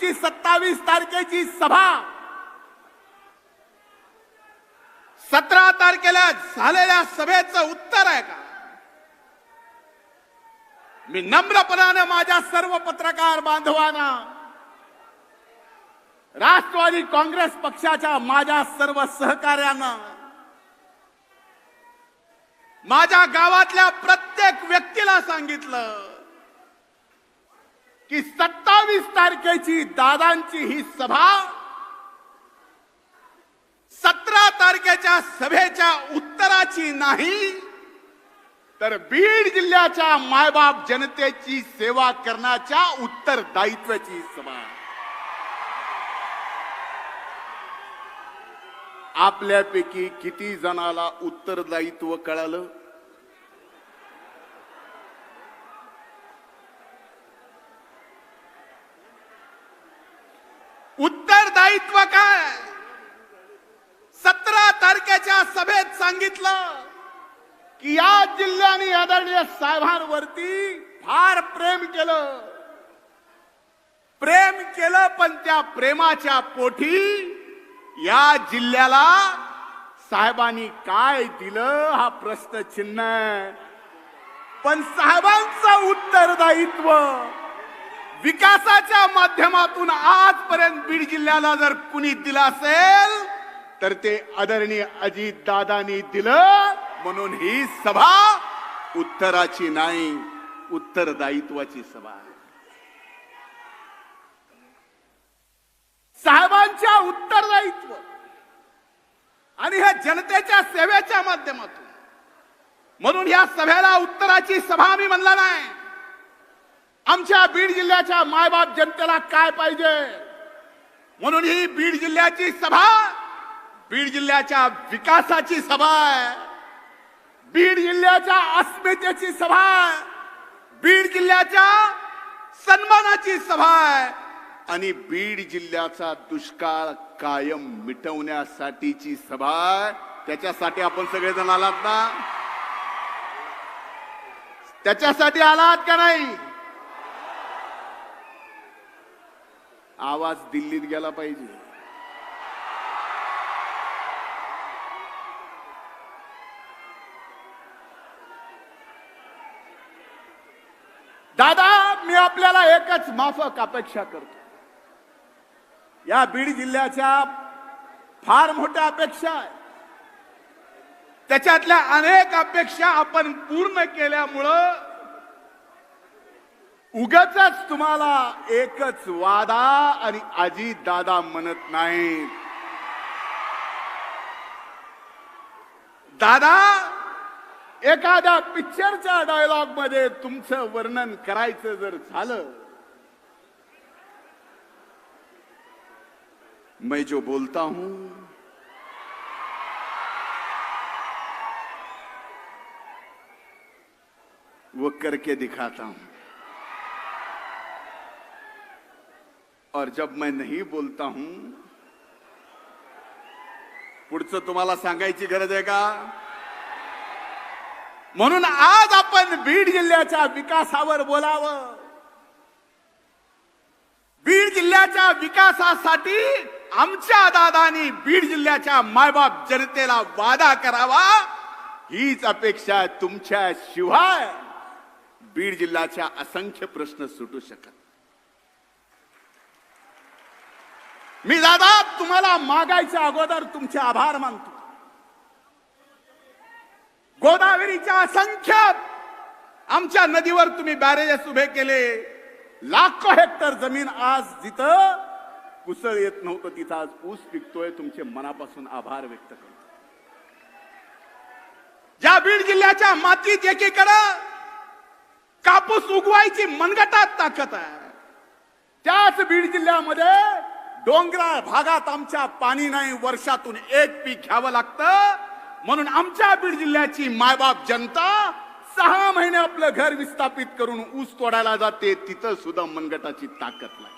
तुमची सत्तावीस तारखेची सभा. सतरा तारखेला झालेल्या सभेचं उत्तर आहे का? मी नम्रपणानं माझ्या सर्व पत्रकार बांधवांना राष्ट्रवादी काँग्रेस पक्षाच्या माझ्या सर्व सहकार्यांना माझ्या गावातल्या प्रत्येक व्यक्तीला सांगितलं की सत्तावीस तारखेची दादांची ही सभा सतरा तारखेच्या सभेच्या उत्तराची नाही तर बीड जिल्ह्याच्या मायबाप जनतेची सेवा करण्याच्या उत्तरदायित्वाची सभा. आपल्यापैकी किती जणाला उत्तरदायित्व कळालं? दायित्व काय? सतरा तारखेच्या सभेत सांगितलं की या जिल्ह्याने आदरणीय साहेबांवरती फार प्रेम केलं. प्रेम केलं पण त्या प्रेमाच्या पोटी या जिल्ह्याला साहेबांनी काय दिलं हा प्रश्न चिन्ह आहे. पण साहेबांचं उत्तरदायित्व विकासाच्या माध्यमातून आजपर्यंत बीड जिल्ह्याला जर कुणी दिलं असेल तर ते आदरणीय अजित दादानी दिलं. म्हणून ही सभा उत्तराची नाही उत्तरदायित्वाची सभा आहे. साहेबांच्या उत्तरदायित्व आणि ह्या जनतेच्या सेवेच्या माध्यमातून. म्हणून या सभेला उत्तराची सभा मी म्हणला नाही. आमच्या बीड जिल्ह्याच्या मायबाप जनतेला काय पाहिजे? म्हणून ही बीड जिल्ह्याची सभा बीड जिल्ह्याच्या विकासाची सभा आहे. बीड जिल्ह्याच्या अस्मितेची सभा आहे. बीड जिल्ह्याच्या सन्मानाची सभा आहे. आणि बीड जिल्ह्याचा दुष्काळ कायम मिटवण्यासाठीची सभा आहे. त्याच्यासाठी आपण सगळेजण आलात ना? त्याच्यासाठी आलात का नाही? आवाज दिल्लीत गेला पाहिजे. दादा मी आपल्याला एकच माफक अपेक्षा करतो. या बीड जिल्ह्याच्या फार मोठ्या अपेक्षा आहे. त्याच्यातल्या अनेक अपेक्षा आपण पूर्ण केल्यामुळं उगाच तुम्हाला एकच वादा आणि आजी दादा म्हणत नाहीत. दादा एखाद्या पिक्चरच्या डायलॉगमध्ये तुमचं वर्णन करायचं जर झालं मैं जो बोलता हूं वो करके दिखाता हूं। और जब मैं नहीं बोलता हूं पुढचं तुम्हाला सांगायची गरज आहे का? म्हणून आज आपण बीड जिल्ह्याच्या विकासावर बोलावं. बीड जिल्ह्याच्या विकासासाठी आमच्या दादानी बीड जिल्ह्याच्या मायबाप जनतेला वादा करावा हीच अपेक्षा तुमच्या शिवाय बीड जिल्ह्याच्या असंख्य प्रश्न सुटू शकत मी दादा तुम्हाला मागायच्या अगोदर तुमचे आभार मानतो. गोदावरीच्या असंख्य आमच्या नदीवर तुम्ही बॅरेजेस उभे केले. लाखो हेक्टर जमीन आज जिथं कुसळ येत नव्हतं तिथं आज ऊस पिकतोय तुमचे मनापासून आभार व्यक्त करतो. ज्या बीड जिल्ह्याच्या मातीत एकीकडे कापूस उगवायची मनगटात ताकद आहे त्याच बीड जिल्ह्यामध्ये डोंगराळ भागात आमच्या पाणी नाही वर्षातून एक पीक घ्यावं लागतं. म्हणून आमच्या बीड जिल्ह्याची मायबाप जनता सहा महिने आपलं घर विस्थापित करून ऊस तोडायला जाते. तिथं सुद्धा मनगटाची ताकद नाही.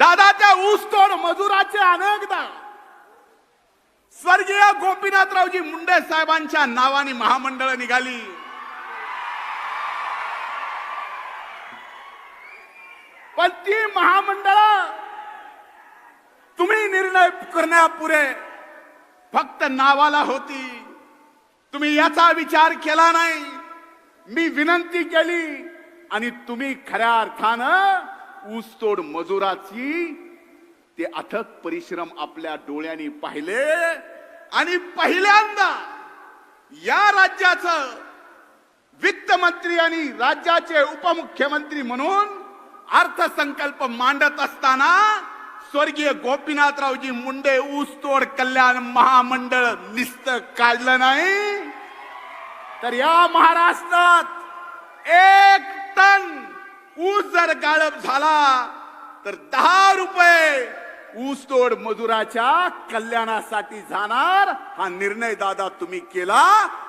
दादा त्या ऊस तोड मजुराचे अनेकदा. स्वर्गीय गोपीनाथरावजी मुंडे साहेबांच्या नावाने महामंडळ निघाली. पण ती महामंडळ तुम्ही निर्णय करण्यापुरे फक्त नावाला होती. तुम्ही याचा विचार केला नाही. मी विनंती केली आणि तुम्ही खऱ्या अर्थानं ऊसतोड मजुराची ते अथक परिश्रम आपल्या डोळ्यांनी पाहिले आणि पहिल्यांदा या राज्याचं वित्त मंत्री आणि राज्याचे उपमुख्यमंत्री म्हणून अर्थसंकल्प मांडत असताना स्वर्गीय गोपीनाथरावजी मुंडे ऊसतोड कल्याण महामंडळ निस्त काढलं नाही. तर या महाराष्ट्रात एक टन ऊस जर गाळप झाला तर दहा रुपये ऊसतोड मजुराच्या कल्याणासाठी जाणार हा निर्णय दादा तुम्ही केला.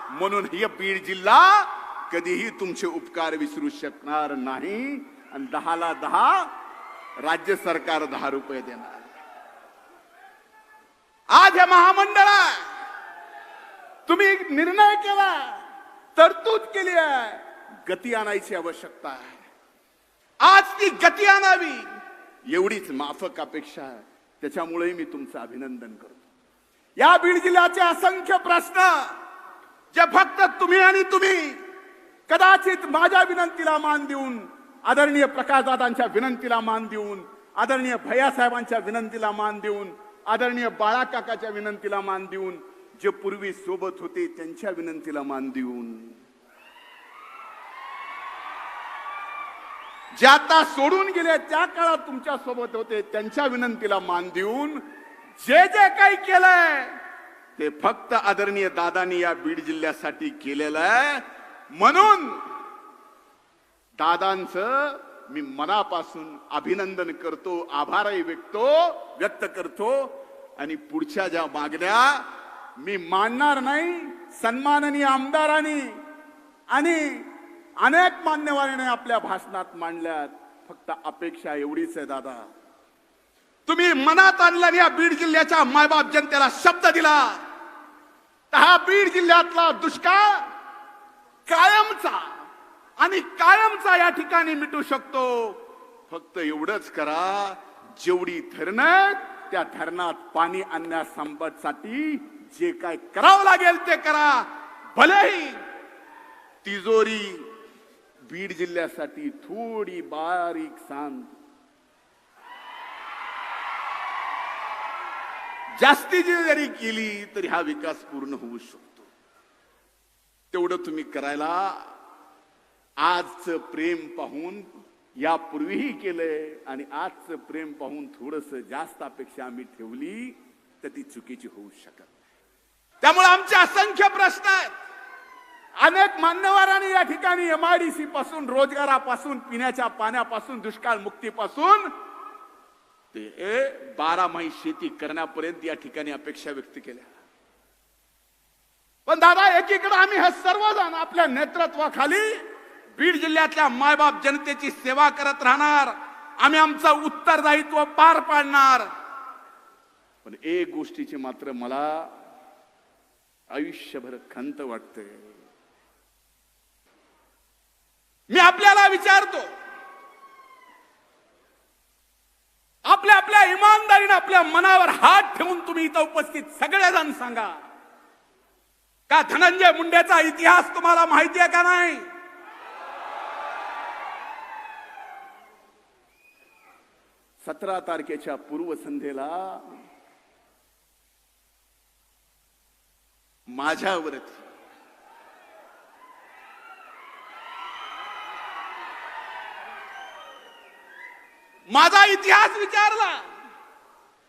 म्हणून हे बीड जिल्हा कधीही तुमचे उपकार विसरू शकणार नाही. आणि दहाला दहा राज्य सरकार दहा रुपये देणार. आज या महामंडळा तुम्ही निर्णय केला. तरतूद केली आहे. गती आणायची आवश्यकता आहे. आज ती गती आणावी. एवढीच माफक अपेक्षा आहे. त्याच्यामुळे मी तुमचं अभिनंदन करतो. या बीड जिल्ह्याचे असंख्य प्रश्न जे फक्त तुम्ही आणि तुम्ही कदाचित माझ्या विनंतीला मान देऊन आदरणीय प्रकाशदादांच्या विनंतीला मान देऊन आदरणीय भैयासाहेबांच्या विनंतीला मान देऊन आदरणीय बाळाकाकाच्या विनंतीला मान देऊन जे पूर्वी सोबत होते त्यांच्या विनंतीला मान देऊन. जे आता सोडून गेले त्या काळात तुमच्यासोबत होते त्यांच्या विनंतीला मान देऊन जे जे काही केलंय ते फक्त आदरणीय दादानी या बीड जिल्ह्यासाठी केलेलं आहे. म्हणून दादांचं मी मनापासून अभिनंदन करतो आभारही व्यक्तो व्यक्त करतो. आणि पुढच्या ज्या मागण्या मी मानणार नाही सन्माननीय आमदारांनी आणि अनेक मान्यवरांनी आपल्या भाषणात मांडल्यात. फक्त अपेक्षा एवढीच आहे दादा. तुम्ही मनात आणलं या बीड जिल्ह्याच्या मायबाप जनतेला शब्द दिला. तर हा बीड जिल्ह्यातला दुष्काळ कायमचा. आणि कायमचा या ठिकाणी मिटू शकतो. फक्त एवढंच करा जेवढी धरणं त्या धरणात पाणी आणण्यासाठी जे काय करावं लागेल ते करा. भलेही तिजोरी बीड जिल्ह्यासाठी थोडी बारीक सांग. जास्तीची जरी केली तरी हा विकास पूर्ण होऊ शकतो. तेवढं तुम्ही करायला आजचं प्रेम पाहून यापूर्वीही केलंय आणि आजचं प्रेम पाहून थोडस जास्त अपेक्षा आम्ही ठेवली तर ती चुकीची होऊ शकत त्यामुळे आमचे असंख्य प्रश्न आहेत. अनेक मान्यवरांनी या ठिकाणी एमआयडीसी पासून रोजगारापासून पिण्याच्या पाण्यापासून दुष्काळ मुक्तीपासून ते बारामाही शेती करण्यापर्यंत या ठिकाणी अपेक्षा व्यक्त केल्या. पण दादा एकीकडे आम्ही हे सर्वजण आपल्या नेतृत्वाखाली बीड जिल्ह्यातल्या मायबाप जनतेची सेवा करत राहणार. आम्ही आमचं उत्तरदायित्व पार पाडणार. पण एक गोष्टीची मात्र मला आयुष्यभर खंत वाटते. मी आपल्याला विचारतो. आपल्या आपल्या इमानदारीने आपल्या मनावर हात ठेवून तुम्ही इथं उपस्थित सगळेजण सांगा. का धनंजय मुंडेचा इतिहास तुम्हाला माहिती आहे का नाही? सतरा तारखेच्या पूर्वसंध्येला माझ्यावरती माझा इतिहास विचारला.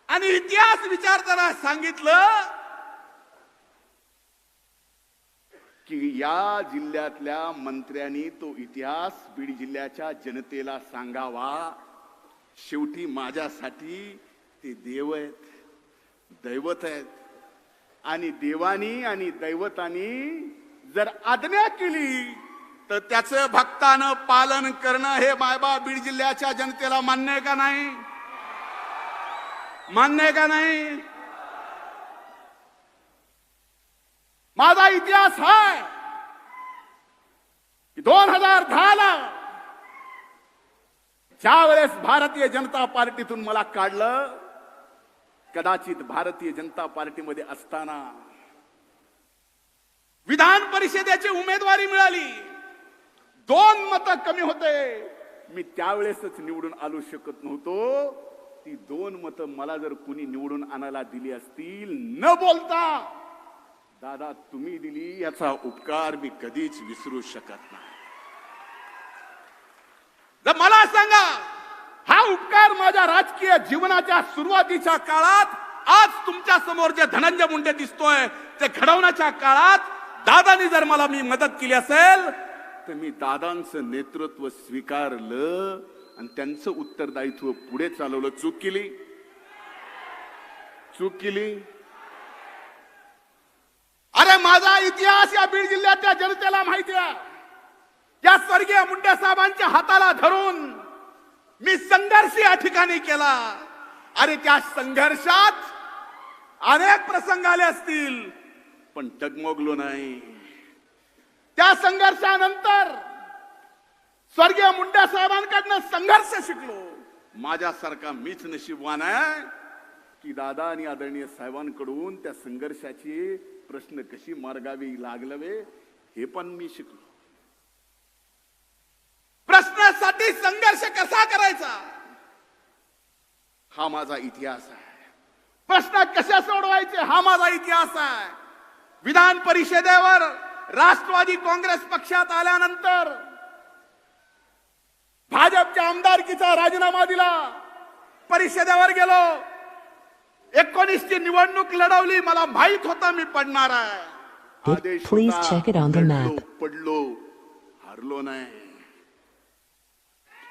आणि इतिहास विचारताना सांगितलं की या जिल्ह्यातल्या मंत्र्यांनी तो इतिहास बीड जिल्ह्याच्या जनतेला सांगावा. शेवटी माझ्यासाठी ते देव आहेत दैवत आहेत. आणि देवानी आणि दैवतानी जर आज्ञा केली तर त्याचं भक्तानं पालन करणं हे मायबा बीड जिल्ह्याच्या जनतेला मान्य आहे का नाही? मान्य आहे का नाही? माझा इतिहास आहे दोन हजार दहा ला त्यावेळेस भारतीय जनता पार्टीतून मला काढलं कदाचित भारतीय जनता पार्टीमध्ये असताना विधान परिषदेची उमेदवारी मिळाली. दोन मत कमी होते. मी त्यावेळेसच निवडून आलो शकत नव्हतो. ती दोन मत मला जर कुणी निवडून आणायला दिली असतील न बोलता दादा तुम्ही दिली याचा उपकार मी कधीच विसरू शकत नाही. तर मला सांगा हा उपकार माझ्या राजकीय जीवनाच्या सुरुवातीच्या काळात आज तुमच्यासमोर जे धनंजय मुंडे दिसतोय ते घडवण्याच्या काळात दादानी जर मला मी मदत केली असेल तर मी दादांचं नेतृत्व स्वीकारलं आणि त्यांचं उत्तरदायित्व पुढे चालवलं. चूक केली? चूक केली? अरे माझा इतिहास या बीड जिल्ह्यातल्या जनतेला माहिती आहे. या स्वर्गीय मुंडे साहेबांच्या हाताला धरून मी संघर्ष या ठिकाणी केला. अरे त्या संघर्षात अनेक प्रसंग आले असतील पण डगमगलो नाही. त्या संघर्षानंतर स्वर्गीय मुंडे साहेबांकडनं संघर्ष शिकलो. माझ्यासारखा मीच नशीबवान आहे की दादा आणि आदरणीय साहेबांकडून त्या संघर्षाची प्रश्न कशी मार्गावी लागलवे हे पण मी शिकलो. प्रश्नासाठी संघर्ष कसा करायचा? हा माझा इतिहास आहे. प्रश्न कशा सोडवायचे? हा माझा इतिहास आहे. विधान परिषदेवर राष्ट्रवादी काँग्रेस पक्षात आल्यानंतर भाजपच्या आमदारकीचा राजीनामा दिला. परिषदेवर गेलो. एकोणीसची निवडणूक लढवली. मला माहीत होता मी पडणार आहे. आदेश. पडलो हारलो नाही.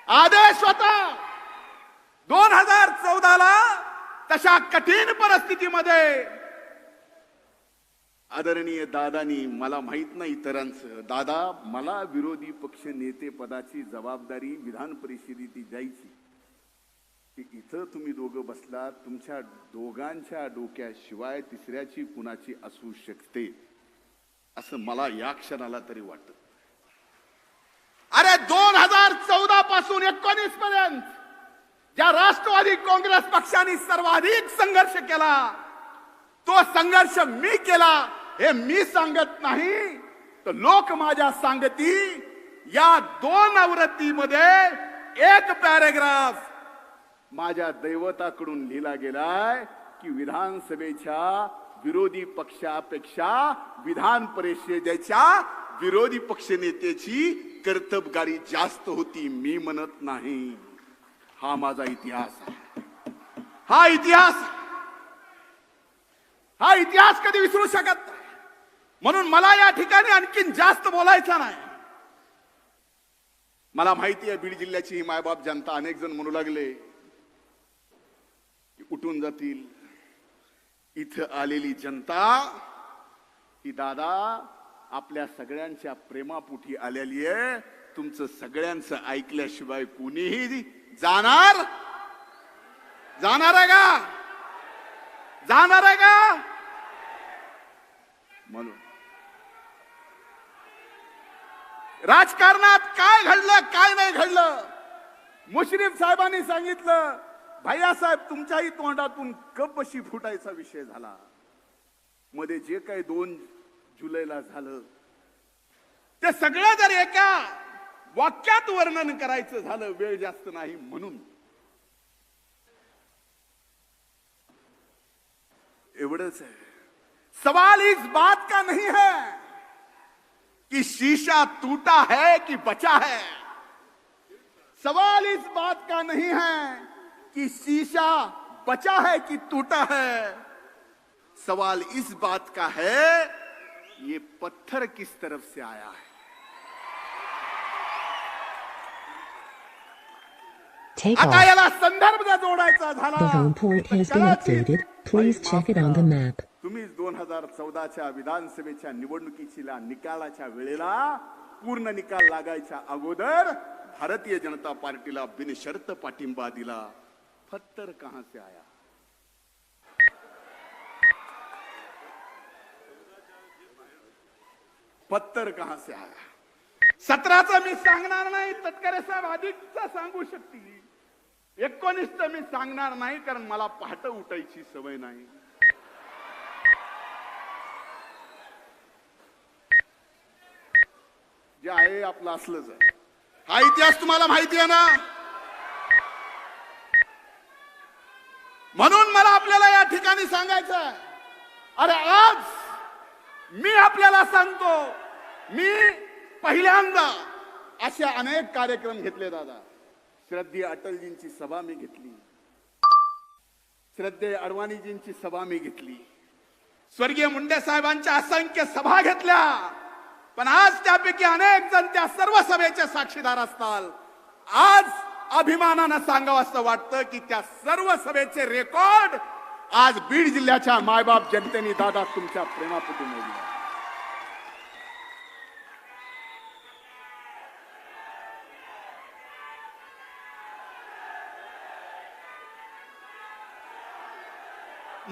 आदेश होता. दोन हजार चौदाला तशा कठीण परिस्थितीमध्ये आदरणीय दादानी मला माहीत नाही इतरांचं दादा मला विरोधी पक्ष नेते पदाची जबाबदारी विधान परिषदेची द्यायची. की इथं तुम्ही दोघं बसलात तुमच्या दोघांच्या डोक्याशिवाय तिसऱ्याची कुणाची असू शकते? असं मला या क्षणाला तरी वाटत. अरे दोन हजार चौदा पासून एकोणीस पर्यंत ज्या राष्ट्रवादी काँग्रेस पक्षाने सर्वाधिक संघर्ष केला तो संघर्ष मी केला हे मी सांगत नाही. तर लोक माझ्या सांगती या दोन आवृत्तीमध्ये एक पॅरेग्राफ माझ्या दैवताकडून लिहिला गेलाय की विधानसभेच्या विरोधी पक्षापेक्षा विधान परिषदेच्या विरोधी पक्षनेत्याची कर्तबगारी जास्त होती मी म्हणत नाही. हा माझा इतिहास आहे. हा इतिहास हा इतिहास कधी विसरू शकत नाही. म्हणून मला या ठिकाणी आणखीन जास्त बोलायचं नाही. मला माहिती आहे बीड जिल्ह्याची ही मायबाप जनता अनेक जण म्हणू लागले की उठून जातील. इथं आलेली जनता ही दादा आपल्या सगळ्यांच्या प्रेमापोटी आलेली आहे. तुमचं सगळ्यांचं ऐकल्याशिवाय कुणीही जाणार? जाणार आहे का? जाणार आहे का? म्हणून. राजकारणात काय घडलं काय नाही घडलं? मुश्रीफ साहेबांनी सांगितलं भैयासाहेब तुमच्याही तोंडातून कपशी फुटायचा विषय झाला. मध्ये जे काही दोन जुलैला झालं. ते सगळं जर एका वाक्यात वर्णन करायचं झालं वेळ जास्त नाही म्हणून. एवढंच है सवाल इस बात का नहीं है? कि शीशा टूटा है कि बचा है? सवाल इस बात का नहीं है कि शीशा बचा है कि टूटा है? सवाल इस बात का है ये पत्थर किस तरफ से आया है? आता. याला संदर्भ जोडायचा झाला. तुम्ही दोन हजार चौदाच्या विधानसभेच्या निवडणुकीच्या निकालाच्या वेळेला पूर्ण निकाल लागायच्या अगोदर भारतीय जनता पार्टीला बिनशर्त पाठिंबा दिला. पत्थर कहां से आया? पत्तर कहां से आया? सतराचं मी सांगणार नाही तटकरे साहेब अधिकचा सांगू शकतील एकोणीसच मी सांगणार नाही कारण मला पहाट उठायची सवय नाही। जे आहे आपलं असलंच आहे हा इतिहास तुम्हाला माहिती आहे ना? म्हणून मला आपल्याला या ठिकाणी सांगायचं आहे। अरे आज मी आपल्याला सांगतो मी पहिल्यांदा असे अनेक कार्यक्रम घेतले दादा. श्रद्धे अटलजींची सभा मी घेतली. श्रद्धे अडवाणीजींची सभा मी घेतली. स्वर्गीय मुंडे साहेबांच्या असंख्य सभा घेतल्या. पण आज त्यापैकी अनेक जण त्या सर्व सभेचे साक्षीदार असतात आज अभिमानानं सांगावं असं वाटतं की त्या सर्व सभेचे रेकॉर्ड आज बीड जिल्ह्याच्या मायबाप जनतेने दादा तुमच्या प्रेमापुटी मोडले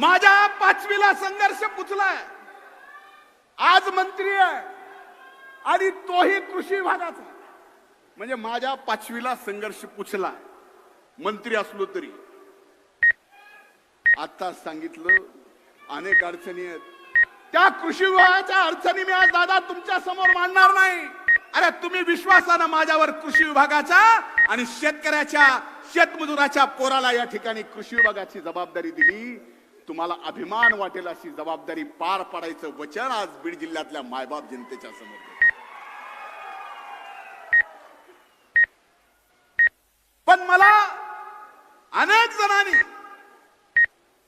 माझ्या पाचवीला संघर्ष पुचलाय. आज मंत्री आहे. आणि तोही कृषी विभागाचा. म्हणजे माझ्या पाचवीला संघर्ष पुचला मंत्री असलो तरी. आता सांगितलं अनेक अडचणी आहेत. त्या कृषी विभागाच्या अडचणी मी आज दादा तुमच्यासमोर मांडणार नाही. अरे तुम्ही विश्वासानं माझ्यावर कृषी विभागाचा आणि शेतकऱ्याच्या शेतमजुराच्या पोराला या ठिकाणी कृषी विभागाची जबाबदारी दिली. तुम्हाला अभिमान वाटेल अशी जबाबदारी पार पाडायचं वचन आज बीड जिल्ह्यातल्या मायबाप जनतेच्या समोर पण मला अनेक जणांनी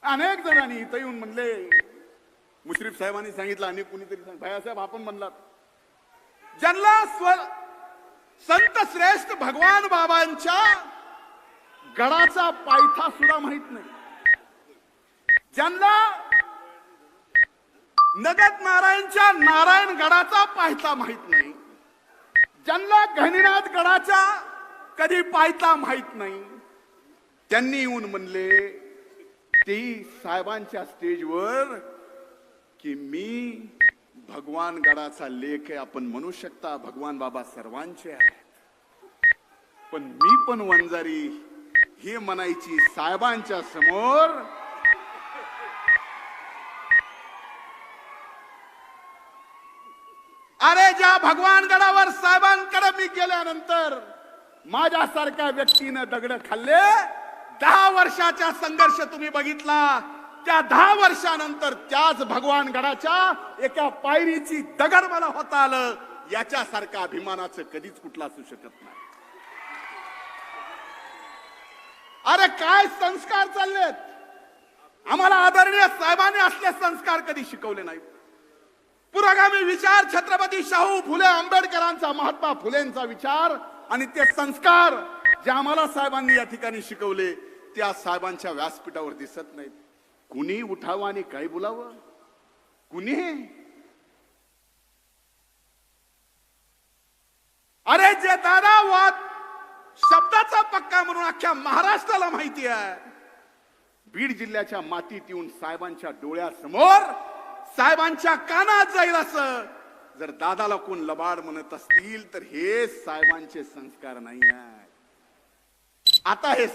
अनेक जणांनी इथं येऊन म्हणले. मुश्रीफ साहेबांनी सांगितलं आणि कुणीतरी सांग भैयासाहेब आपण म्हणलात. ज्यांना स्व संत श्रेष्ठ भगवान बाबांच्या गडाचा पायथा सुद्धा माहीत नाही. ज्यांना नगद नारायणच्या नारायण गडाचा पायथा माहीत नाही. ज्यांना गहिनीनाथ गडाचा कधी पायथा माहीत नाही. त्यांनी येऊन म्हणले ते साहेबांच्या स्टेजवर की मी भगवान गडाचा लेख आहे आपण म्हणू शकता भगवान बाबा सर्वांचे आहे पण मी पण वंजारी हे म्हणायची साहेबांच्या समोर अरे ज्या भगवान गडावर साहेबांकडे मी गेल्यानंतर माझ्यासारख्या व्यक्तीनं दगड खाल्ले दहा वर्षाचा संघर्ष तुम्ही बघितला. त्या दहा वर्षानंतर त्याच भगवान गडाच्या एका पायरीची दगड मला होता आलं. याच्यासारखं अभिमानाचं कधीच कुठलं असू शकत नाही. अरे काय संस्कार चाललेत? आम्हाला आदरणीय साहेबांनी असले संस्कार कधी शिकवले नाहीत. पुरोगामी विचार छत्रपती शाहू फुले आंबेडकरांचा महात्मा फुलेंचा विचार आणि ते संस्कार जे आम्हाला साहेबांनी या ठिकाणी शिकवले त्या साहेबांच्या व्यासपीठावर दिसत नाहीत. कुणी उठावं आणि काय बोलावं? कुणी? अरे जे दादा वाद शब्दाचा पक्का म्हणून अख्ख्या महाराष्ट्राला माहिती आहे. बीड जिल्ह्याच्या मातीत येऊन साहेबांच्या डोळ्यासमोर साहेबांच्या कानात जाईल असं. जर दादाला कोण लबाड म्हणत असतील तर हे साहेबांचे संस्कार नाही आहे. आता हे